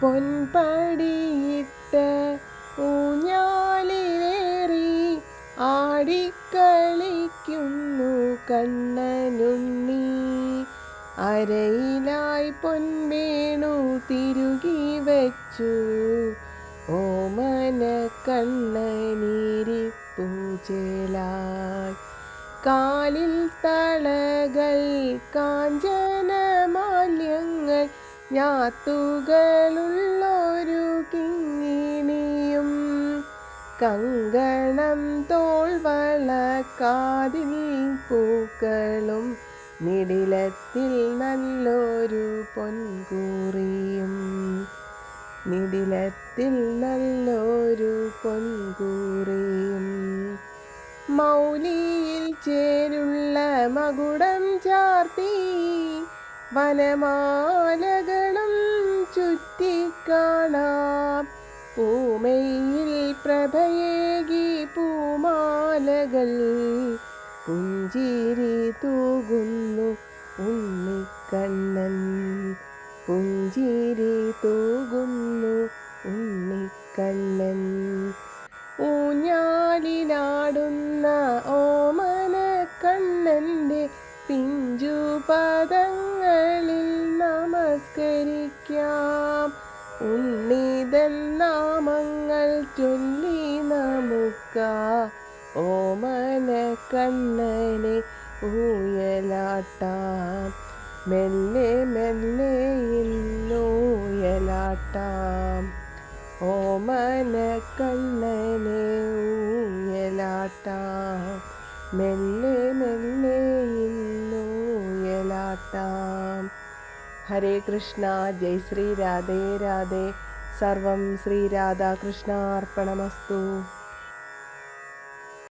പൊൻപടിയിട്ട് ഊഞ്ഞാലിലേറി ആടിക്കളിക്കുന്നു കണ്ണനുണ്ണി അരയിലായി പൊൻവേണു തിരുകി വച്ചു. ഓമന കണ്ണനീരിപ്പൂചേലായി കാലിൽ തളകൾ കാഞ്ചന ഞാത്തുകളുള്ളൊരു കിങ്ങിണിയും കങ്കണം തോൾവള കാതിൽ പൂക്കളും നിടിലത്തിൽ നല്ലൊരു പൊൻകൂറിയും നിടിലത്തിൽ നല്ലൊരു പൊൻകൂറിയും മൗലിയിൽ ചേരുള്ള മകുടം ചാർത്തി വനമാലകളും ചുറ്റിക്കാണാം പൂമയിൽ പ്രഭയേകി പൂമാലകൾ പുഞ്ചിരി തൂകുന്നു ഉണ്ണിക്കണ്ണൻ. പുഞ്ചിരി തൂകുന്നു ഉണ്ണിക്കണ്ണൻ. നമസ്കരിക്കാം. ഉണ്ണിതൻ നാമങ്ങൾ ചൊല്ലി നമുക്ക. ഓമന കണ്ണനെ ഊയലാട്ടാം. മെല്ലെ മെല്ലെ ഇന്നൂയലാട്ടാം ഓമന കണ്ണനെ ഊയലാട്ടാം. മെല്ലെ മെല്ലെ ഇന്നൂയലാട്ടാം ഹരേ കൃഷ്ണ ജയ് ശ്രീ രാധേ രാധേ. സർവം ശ്രീ രാധാകൃഷ്ണാർപ്പണമസ്തു.